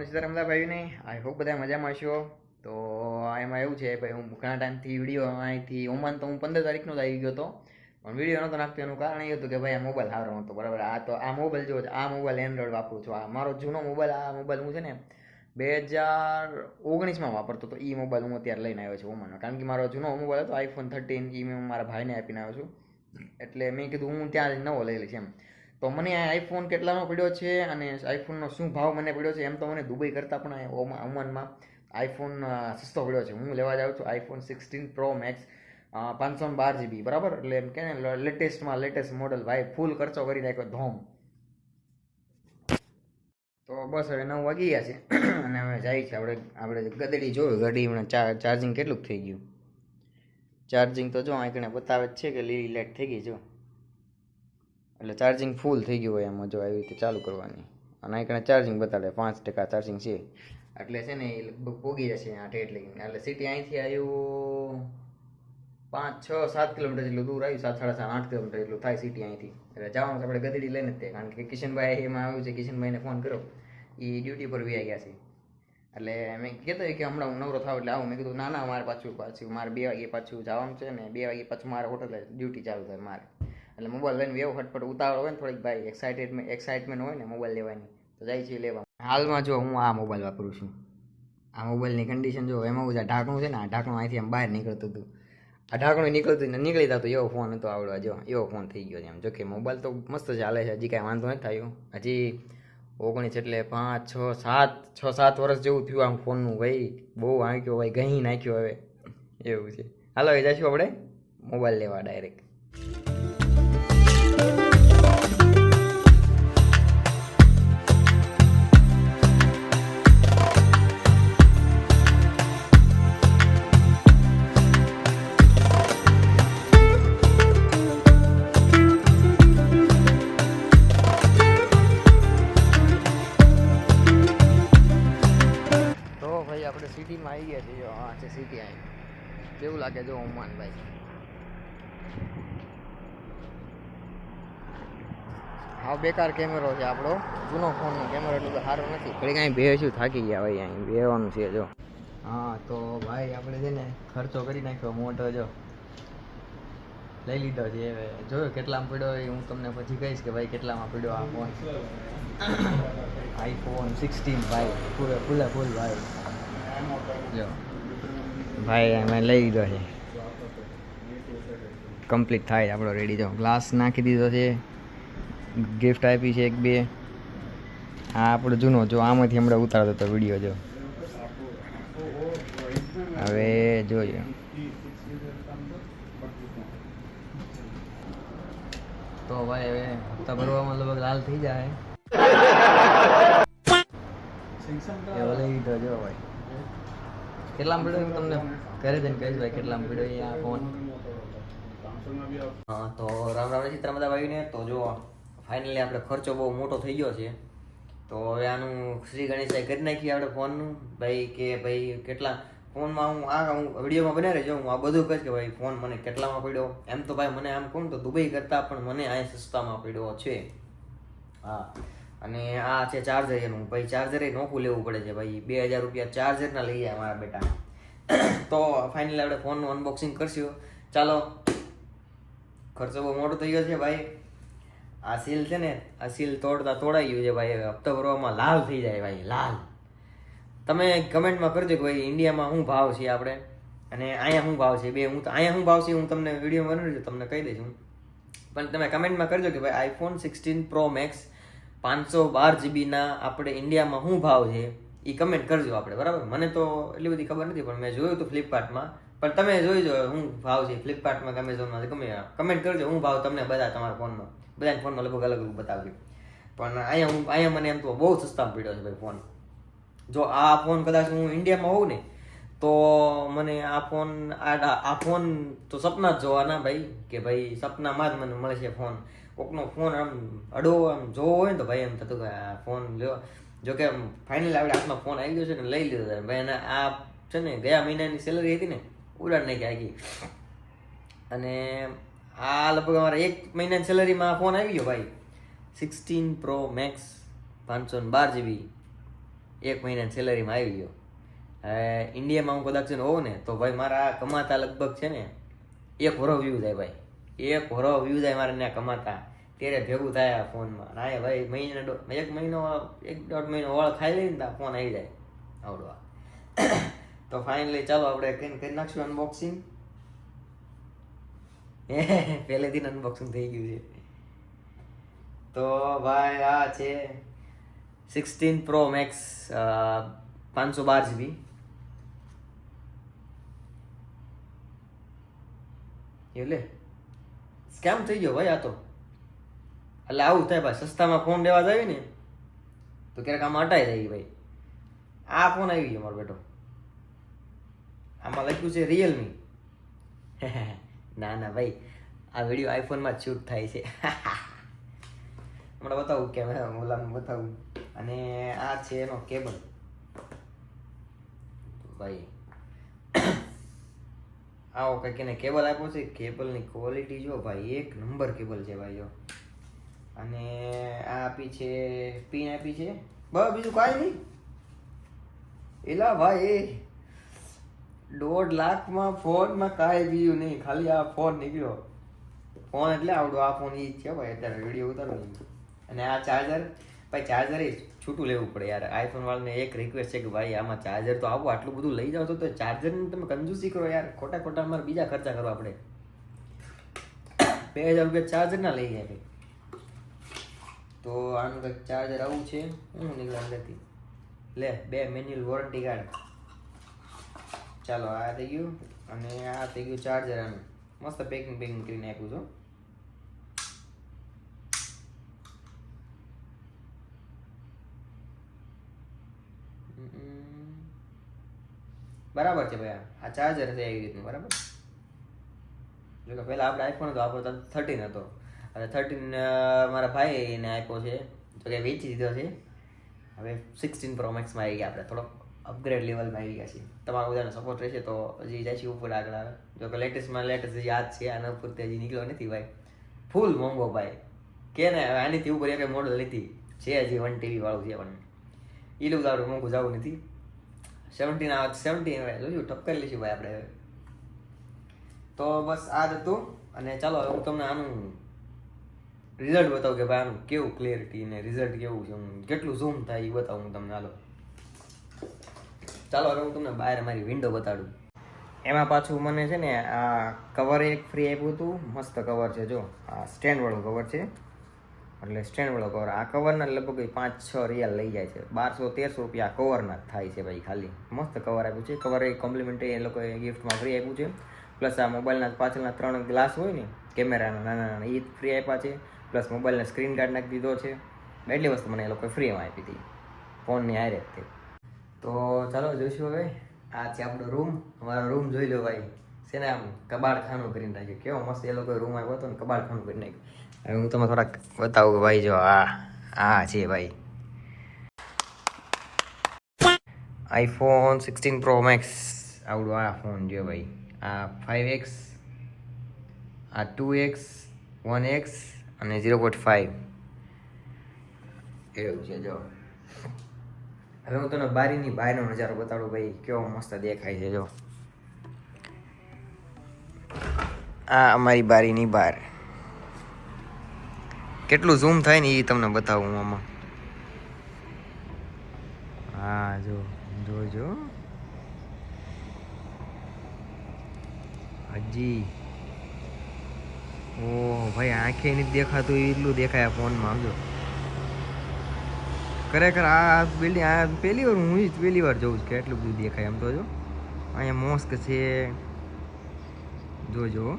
ને સીતારામ ભાઈને I hope બધા મજામાં છો તો એમાં એવું છે, ભાઈ હું ઘણા ટાઈમથી વીડિયો અહીંથી ઓમાન તો હું પંદર તારીખનો જ આવી ગયો હતો. પણ વીડિયો નહોતો નાખતો, એનું કારણ એ હતું કે ભાઈ આ મોબાઈલ સારો નહોતો બરાબર, આ તો આ મોબાઈલ જો આ મોબાઈલ એન્ડ્રોઈડ વાપરું છું. આ મારો જૂનો મોબાઈલ, આ મોબાઈલ હું છે ને બે હજાર ઓગણીસમાં વાપરતો હતો. એ મોબાઈલ હું અત્યારે લઈને આવ્યો છું ઓમાનમાં કારણ કે મારો જૂનો મોબાઈલ હતો આઈફોન થર્ટીન એ મેં મારા ભાઈને આપીને આવ્યો છું. એટલે મેં કીધું હું ત્યાં નવો લઈ લઈશ એમ. તો મને આઈફોન કેટલાનો પડ્યો છે અને આઈફોનનો શું ભાવ મને પડ્યો છે એમ તો મને દુબઈ કરતાં પણ ઓમાનમાં આઈફોન સસ્તો પડ્યો છે. હું લેવા જાઉં છું આઈફોન સિક્સટીન પ્રો મેક્સ પાંચસો બાર જીબી બરાબર? એટલે એમ કે લેટેસ્ટમાં લેટેસ્ટ મોડલ ભાઈ ફૂલ ખર્ચો કરી નાખ્યો, ધોમ. તો બસ હવે નવ વાગી ગયા છે, અને હવે જાય છે. આપણે આપણે ગદડી જોયું ગડી હમણાં ચાર્જિંગ કેટલું થઈ ગયું? ચાર્જિંગ તો જો, આંકણે બતાવે છે કે લીલી લાઇટ થઈ ગઈ જો. એટલે ચાર્જિંગ ફૂલ થઈ ગયું હોય એમાં જો આવી રીતે ચાલુ કરવાની. અને આંકણે ચાર્જિંગ બતાડે, પાંચ ટકા ચાર્જિંગ છે. એટલે છે ને એ લગભગ પોગી જશે આ ટેટ લઈને એટલે સિટી અહીંથી આવ્યું પાંચ, છ, સાત કિલોમીટર જેટલું દૂર આવ્યું, સાત, સાડા સાત, આઠ કિલોમીટર એટલું થાય સિટી અહીંથી. એટલે જવાનું આપણે ગધડી લઈને જ તે, કારણ કે કિશનભાઈ એમાં આવ્યું છે, કિશનભાઈને ફોન કર્યો. એ ડ્યુટી પર વી ગયા છે. એટલે મેં કહેતો કે હમણાં હું નવરો થાવ એટલે આવું. મેં કીધું, ના ના, મારે પાછું પાછું, મારે બે વાગે પાછું જવાનું છે ને, બે વાગે પાછું મારે હોટલે ડ્યુટી ચાલુ થાય મારે. એટલે મોબાઈલ લઈને વેવ ફટફટ ઉતાવળ હોય ને થોડીક ભાઈ એક્સાઇટેડમેન્ટ એક્સાઇટમેન્ટ હોય ને મોબાઈલ લેવાની, તો જાય છે લેવા. હાલમાં જો હું આ મોબાઈલ વાપરું છું. આ મોબાઈલની કન્ડિશન જો એમાં જે ઢાંકણું છે ને, આ ઢાંકણું અહીંથી આમ બહાર નીકળતું હતું. આ ઢાંકણું નીકળતું ને નીકળી જતું એવો ફોન હતો આવડો, જો, એવો ફોન થઈ ગયો છે એમ. જોકે મોબાઈલ તો મસ્ત ચાલે છે, હજી કાંઈ વાંધો નથી થયો હજી ઓગણીસ એટલે પાંચ, છ, સાત છ, સાત વર્ષ જેવું થયું આમ ફોનનું ભાઈ, બહુ આંક્યો, ભાઈ, ગહી નાખ્યો હવે. એવું છે. હાલો, એ જઈશું આપણે મોબાઈલ લેવા ડાયરેક્ટ કેવું લાગે જો ઓમાન ભાઈ હા બેકાર કેમેરો છે આપણો. જૂનો ફોનનો કેમેરો એટલો બધો સારો નથી. ઘડી કાંઈ બેસ્યું થાકી ગયા ભાઈ અહીં. બેવાનું છે જો. હા તો ભાઈ આપણે છે ને ખર્ચો કરી નાખ્યો મોટો જો. લઈ લીધો છે હવે. જોયો કેટલામાં પડ્યો એ હું તમને પછી કહીશ કે ભાઈ કેટલામાં પડ્યો આ ફોન. આઈફોન સિક્સટીન ભાઈ. પૂરે ફૂલે ફૂલ ભાઈ. જો. ભાઈ અમે લઈ લીધો છે. કમ્પ્લીટ થાય આપણો રેડી જો ગ્લાસ નાખી દીધો છે. ગિફ્ટ આપી છે એક બે. આ આપણો જૂનો જો આમાંથી હમણાં ઉતારતો હતો વીડિયો જો. હવે જોઈએ તો ભાઈ હવે હપ્તા ભરવામાં લગભગ લાલ થઈ જાય. એવો લઈ લીધો જો ભાઈ. કેટલામાં પડ્યો? તમને ઘરે જઈને કહીશ ભાઈ કેટલામાં પડ્યો અહીંયા ફોન હા, તો રામ રામ ચિત્ર બધા ભાઈને તો જો ફાઇનલી આપણે ખર્ચો બહુ મોટો થઈ ગયો છે. તો હવે આનું શ્રી ગણેશાઈ કરી નાખીએ આપણે ફોનનું ભાઈ કે ભાઈ, કેટલા? ફોનમાં હું આ હું વિડીયોમાં બનાવી રહેજો હું આ બધું કહીશ કે ભાઈ ફોન મને કેટલામાં પડ્યો? એમ તો ભાઈ, મને આમ કહું તો દુબઈ કરતાં પણ મને અહીંયા સસ્તામાં પડ્યો છે. હા. અને આ છે ચાર્જર એનું ભાઈ ચાર્જર નોખું લેવું પડે છે. ભાઈ બે હજાર રૂપિયા ચાર્જરના લઈ જાય મારા બેટા. તો ફાઇનલી આપણે ફોનનું અનબોક્સિંગ કરશું. ચાલો. ખર્ચો બહુ મોટો થઈ ગયો છે ભાઈ. આ સીલ છે ને, આ સીલ તોડતા તોડાઈ ગયું છે ભાઈ. હવે હપ્તો ભરવામાં લાલ થઈ જાય ભાઈ, લાલ. તમે કમેન્ટમાં કરજો કે ભાઈ ઇન્ડિયામાં શું ભાવ છે આપણે? અને અહીંયા શું ભાવ છે? બે, હું અહીંયા શું ભાવ છે? હું તમને વીડિયો બનાવી તમને કહી દઈશ હું. પણ તમે કમેન્ટમાં કરજો કે ભાઈ આઈફોન સિક્સટીન પ્રો મેક્સ પાંચસો બાર જીબીના આપણે ઇન્ડિયામાં શું ભાવ છે એ કમેન્ટ કરજો આપણે, બરાબર? મને તો એટલી બધી ખબર નથી, પણ મેં જોયું હતું ફ્લિપકાર્ટમાં પણ તમે જોઈ જો શું ભાવ છે ફ્લિપકાર્ટમાં એમેઝોનમાં ગમે કમેન્ટ કરજો, હું ભાવ તમને બધા તમારા ફોનમાં, બધાના ફોનમાં લગભગ અલગ અલગ બતાવજો. પણ અહીંયા હું, અહીંયા મને એમ તો બહુ સસ્તામાં પડ્યો છે ભાઈ ફોન જો આ ફોન કદાચ હું ઇન્ડિયામાં હોઉં ને તો મને આ ફોન આ ફોન તો સપના જ જોવાના ભાઈ, કે ભાઈ સપનામાં જ મને મળે છે ફોન. કોકનો ફોન આમ અડો, આમ જોવો હોય ને તો ભાઈ એમ થતું કે આ ફોન લ્યો. જો કે ફાઇનલ આપણે હાથમાં ફોન આવી ગયો છે ને લઈ લીધો ભાઈ અને આ છે ને ગયા મહિનાની સેલરી હતી ને, ઉડાડ નાખી આખી. અને આ લગભગ અમારા એક મહિનાની સેલરીમાં ફોન આવી ગયો ભાઈ. સિક્સટીન પ્રો મેક્સ પાંચસો ને બાર જીબી એક મહિનાની સેલરીમાં આવી ગયો. ઇન્ડિયામાં હું કદાચ હોઉં ને, તો ભાઈ મારા કમાતા લગભગ છે ને, એક હોરો વ્યૂ થાય ભાઈ. એક હોરો વ્યૂ થાય મારે ત્યાં કમાતા. ત્યારે ભેગું થાય ફોનમાં ના ભાઈ, મહિને એક મહિનો, એક દોઢ મહિનો ઓળ ખાઈ લઈને ત્યાં ફોન આવી જાય. આવડવા. તો ફાઇનલી ચાલો આપણે કઈ કરી નાખશું અનબોક્સિંગ પહેલેથી અનબોક્સિંગ થઈ ગયું છે. તો ભાઈ આ છે સિક્સટીન પ્રો મેક્સ પાંચસો બાર જીબી એટલે સ્કેમ થઈ ગયો ભાઈ આ તો? એટલે આવું થાય ભાઈ સસ્તામાં ફોન લેવા જાય ને, તો ક્યારેક આમાં અટાઈ જાય ભાઈ. આ ફોન આવી ગયો મારો બેટો. આમાં લખ્યું છે રિયલમી ના ના ભાઈ. આ વીડિયો આઈફોનમાં શૂટ થાય છે. હમણાં બતાવું કે ઓલામાં બતાવું. અને આ છે એનો કેબલ ભાઈ આવો કંઈક એને કેબલ આપ્યો છે. કેબલની ક્વોલિટી જો ભાઈ, એક નંબર કેબલ છે ભાઈ અને આ આપી છે પિન આપી છે. બસ બીજું કાંઈ નહીં. એલા ભાઈ દોઢ લાખમાં ફોનમાં કાંઈ બીજું નહીં. ખાલી આ ફોન નીકળ્યો. ફોન એટલે આવડો. આ ફોન એ જ છે ભાઈ, અત્યારે વીડિયો ઉતારો અને આ ચાર્જર ભાઈ ચાર્જર એ છૂટું લેવું પડે યાર. આઈફોન વાળાને એક રિક્વેસ્ટ છે કે ભાઈ, આમાં ચાર્જર તો આવું આટલું બધું લઈ જાઓ તો ચાર્જરની તમે કંજૂસી કરો યાર. ખોટા ખોટા અમારે બીજા ખર્ચા કરવા આપણે બે હજાર રૂપિયા ચાર્જર ના લઈ જાય તો આનું કંઈક ચાર્જર આવું છે. હું નીકળે અંદરથી. લે, બે મેન્યુઅલ વોરંટી કાર્ડ ચાલો, આ થઈ ગયું. અને આ થઈ ગયું ચાર્જર આનું. મસ્ત પેકિંગ પેકિંગ કરીને આપ્યું છું બરાબર છે ભાઈ આ. ચાર્જર છે એવી રીતનું, બરાબર? જો કે પહેલાં આપણે આઈફોન હતો, આપણો થર્ટીન હતો. હવે થર્ટીન મારા ભાઈને આપ્યો છે. તો કે વેચી દીધો છે. હવે સિક્સટીન પ્રો મેક્સમાં આવી ગયા આપણે. થોડોક અપગ્રેડ લેવલમાં આવી ગયા છીએ. તમારો બધાનો સપોર્ટ રહેશે તો હજી જાય છે ઉપર આગળ. આવે જો કે લેટેસ્ટમાં લેટેસ્ટ યાદ છે, આના ઉપર હજી નીકળ્યો નથી ભાઈ. ફૂલ મોંઘો ભાઈ. કે ને, આનીથી ઉપર એક મોડલ લીધી. છે હજી વન ટીવી વાળું છે પણ. એટલું તારું મોંઘું જવું નથી. સેવન્ટીન આવે સેવન્ટીન આવે જોયું ટપ લઈશું ભાઈ આપણે હવે. તો બસ આ જ હતું. અને ચાલો હું તમને આનું રિઝલ્ટ બતાવું કે ભાઈ આનું કેવું ક્લિયરિટી ને રિઝલ્ટ કેવું છે કેટલું ઝૂમ થાય એ બતાવું હું તમને. હાલો. ચાલો, હવે હું તમને બહાર મારી વિન્ડો બતાડું. એમાં પાછું મને છે ને આ કવર એક ફ્રી આપ્યું હતું. મસ્ત કવર છે, જો. આ સ્ટેન્ડવાળું કવર છે. એટલે સ્ટેન્ડ વાળો કવર આ કવરના લગભગ પાંચ છ રિયાલ લઈ જાય છે. બારસો તેરસો રૂપિયા કવરના જ થાય છે ભાઈ ખાલી. મસ્ત કવર આપ્યું છે. કવર એ કોમ્પ્લિમેન્ટરી એ લોકોએ ગિફ્ટમાં ફ્રી આપ્યું છે. પ્લસ આ મોબાઈલના પાછળના ત્રણ ગ્લાસ હોય ને કેમેરાના નાના નાના એ ફ્રી આપ્યા છે. પ્લસ મોબાઈલના સ્ક્રીન ગાર્ડ નાખી દીધો છે. એટલી વસ્તુ મને એ લોકોએ ફ્રીમાં આપી હતી. ફોનની આ જ તો. ચાલો જોઈશું હવે. આ છે આપણો રૂમ અમારો રૂમ જોઈ લો ભાઈ. છે ને આમ કબાડખાનું કરીને રાખ્યું. કેવો મસ્ત એ લોકોએ રૂમ આવ્યો હતો ને કબાડખાનું કરી નાખ્યું. હવે હું તમને થોડાક બતાવું કે ભાઈ જો આ આ છે ભાઈ. આઈફોન સિક્સટીન પ્રો મેક્સ આવડું આ ફોન જો ભાઈ. આ ફાઇવ એક્સ આ ટુ એક્સ વન એક્સ અને ઝીરો પોઈન્ટ ફાઇવ એવું છે જો. હવે હું તને બારીની બહારનો નજારો બતાડું ભાઈ, કેવો મસ્ત દેખાય છે જો. આ અમારી બારીની બહાર કેટલું ઝૂમ થાય ને એ તમને બતાવું આમાં. હા, જો, જોજો. હજી. ઓહ ભાઈ, આંખે નથી દેખાતું એટલું દેખાય ફોનમાં સમજો ખરેખર આ બિલ્ડિંગ આ પહેલી વાર હું જ પહેલી વાર જોઉં છું કે એટલું બધું દેખાય એમ તો જો. અહીંયા મોસ્ક છે. જોજો.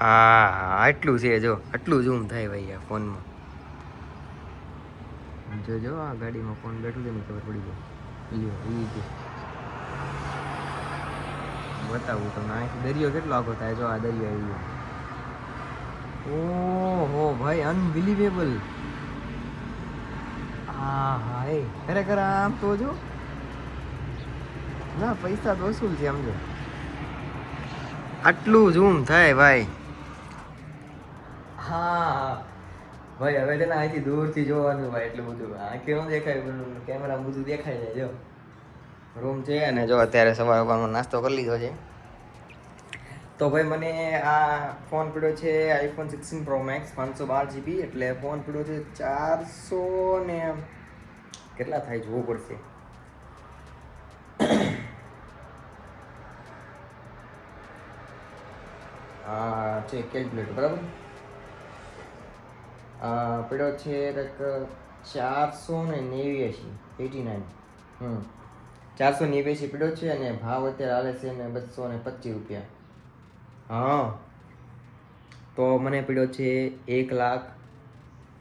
હા આટલું છે જો, આટલું ઝૂમ થાય ભાઈ આ ફોનમાં. જોજો આ ગાડીમાં ફોન બેઠું ને ખબર પડી ગઈ. બતાવું તમને અહીંથી દરિયો કેટલો આખો થાય, જો આ દરિયો આવી ગયો. ઓહો, ભાઈ અનબિલીવેબલ હા હા એ ખરેખર આમ તો જો. ના, પૈસા તો વસૂલ છે સમજો આટલું ઝૂમ થાય, ભાઈ. હા. ભાઈ, હવે તને અહીંથી દૂરથી જોવાનું ભાઈ એટલું બધું. આંખે ન દેખાય? કેમેરા બધું દેખાય જાય, જો. રૂમ છે અને જો અત્યારે સવાર સવારમાં નાસ્તો કરી લીધો છે. તો ભાઈ, મને આ ફોન પડ્યો છે આઈફોન સિક્સટીન પ્રો મેક્સ પાંચસો બાર જીબી એટલે ફોન પડ્યો છે ચારસો ને કેટલા થાય જોવું પડશે. હા, છે કેલ્ક્યુલેટર બરાબર? પડ્યો છે કંઈક ચારસો ને નેવ્યાસી એટી નાઇન. હમ. ચારસો નેવ્યાસી પડ્યો છે અને ભાવ અત્યારે હાલે છે ને બસો ને પચીસ રૂપિયા. હા. તો મને પડ્યો છે એક લાખ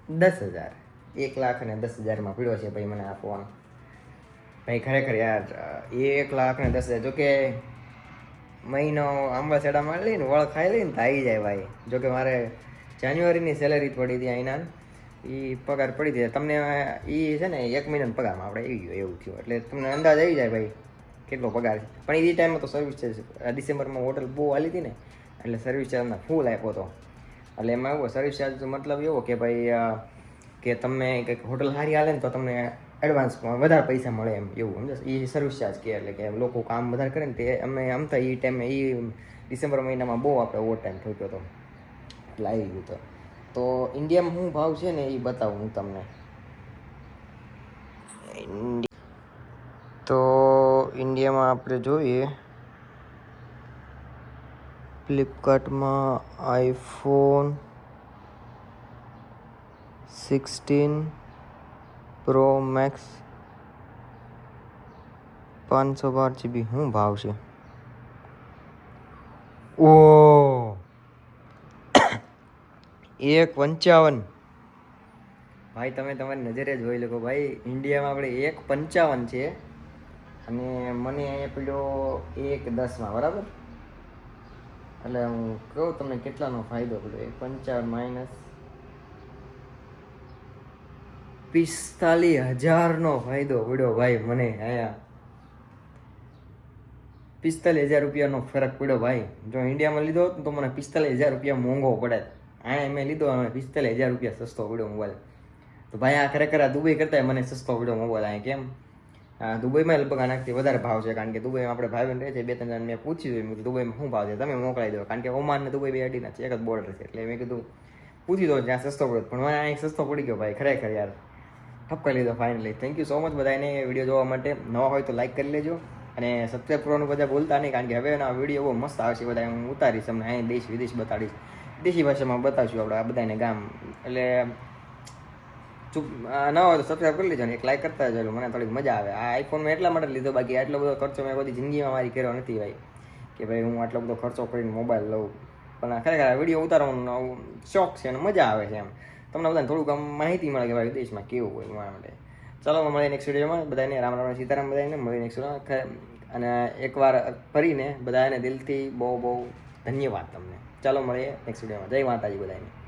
દસ હજાર. એક લાખ અને દસ હજારમાં પીડ્યો છે ભાઈ મને આપવાનો ભાઈ ખરેખર યાર, એક લાખ ને દસ હજાર જોકે મહિનો આંબા સેડામાં લઈને વળ ખાઈ લઈને તો આવી જાય ભાઈ. જોકે મારે જાન્યુઆરીની સેલેરી પડી હતી અહીંના એ પગાર પડી હતી તમને એ છે ને, એક મહિનાનો પગારમાં આપણે આવી ગયો. એવું થયું. એટલે તમને અંદાજ આવી જાય ભાઈ, કેટલો પગાર છે. પણ એ ટાઈમમાં તો સર્વિસ ચાર્જ ડિસેમ્બરમાં હોટલ બહુ હાલી હતી ને, એટલે સર્વિસ ચાર્જના ફૂલ આપ્યો હતો. એટલે એમાં એવું સર્વિસ ચાર્જ મતલબ એવો કે ભાઈ કે તમે કંઈક હોટલ સારી હાલે ને તો તમને એડવાન્સમાં વધારે પૈસા મળે એમ. એવું સમજો એ સર્વિસ ચાર્જ કે એટલે કે લોકો કામ વધારે કરે ને તે અમે આમ તો એ ટાઈમે એ ડિસેમ્બર મહિનામાં બહુ આપણે ઓવર ટાઈમ થયો હતો. આવી ગયું તો. તો ઇન્ડિયામાં શું ભાવ છે ને એ બતાવું હું તમને. તો ઇન્ડિયામાં આપણે જોઈએ. ફ્લિપકાર્ટમાં આઈફોન સિક્સટીન પ્રો મેક્સ પાંચસો બાર જીબી શું ભાવ છે? ઓ એક પંચાવન. ભાઈ, તમે તમારી નજરે જોઈ લો ભાઈ, ઇન્ડિયામાં આપણે એક પંચાવન છે અને મને અહીંયા પેલો એક દસમાં, બરાબર? એટલે હું કહું તમને કેટલાનો ફાયદો પડ્યો એક પંચાવન માઇનસ પિસ્તાલીસ હજારનો ફાયદો પડ્યો ભાઈ મને અહીંયા પિસ્તાલીસ હજાર રૂપિયાનો ફરક પડ્યો ભાઈ. જો ઇન્ડિયામાં લીધો હોત તો મને પિસ્તાલીસ હજાર રૂપિયા મોંઘો પડે અહીંયા મેં લીધો. અમે પિસ્તાલીસ હજાર રૂપિયા સસ્તો પડ્યો મોબાઈલ તો ભાઈ, આ ખરેખર આ દુબઈ કરતાં મને સસ્તો પડ્યો મોબાઈલ અહીંયા કેમ? આ દુબઈમાં લગભગ આનાથી વધારે ભાવ છે, કારણ કે દુબઈમાં આપણે ભાઈ બહેન રહે છે બે ત્રણ જણ મેં પૂછ્યું મેં કીધું, દુબઈમાં શું ભાવ છે? તમે મોકલાઈ દો. કારણ કે ઓમાન ને દુબઈ બે અડીના છે, એક જ બોર્ડર છે. એટલે મેં કીધું, પૂછી દો, જ્યાં સસ્તો પડ્યો. પણ મને અહીં સસ્તો પડી ગયો ભાઈ, ખરેખર યાર. ઠપકાઈ લીધો finally thank you so much બધાને વીડિયો જોવા માટે. નવા હોય તો લાઈક કરી લેજો અને સબસ્ક્રાઈબ કરવાનું બધા બોલતા નહીં, કારણ કે હવે એના વીડિયો બહુ મસ્ત આવશે બધા હું ઉતારીશ તમને અહીં દેશ વિદેશ બતાડીશ. દેશી ભાષામાં બતાવશું આપણે આ બધાને ગામ. એટલે ચૂપ ન હોય તો સબસ્ક્રાઈબ કરી લેજો ને એક લાઈક કરતા જજો મને થોડીક મજા આવે. આ આઈફોન મેં એટલા માટે લીધો, બાકી આટલો બધો ખર્ચો મેં બધી જિંદગીમાં મારી કર્યો નથી ભાઈ. કે ભાઈ હું આટલો બધો ખર્ચો કરીને મોબાઈલ લઉં. પણ ખરેખર વીડિયો ઉતારવાનો શોખ છે અને મજા આવે છે એમ. તમને બધાને થોડુંક આમ માહિતી મળે કે ભાઈ દેશમાં કેવું હોય મારા માટે. ચાલો મળે નેક્સ્ટ વિડીયોમાં બધાને રામ રામ, સીતારામ બધાને. મળે નેક્સ્ટ અને એકવાર ફરીને બધાને દિલથી બહુ બહુ ધન્યવાદ તમને. ચાલો મળીએ નેક્સ્ટ વિડીયોમાં જય માતાજી બધાને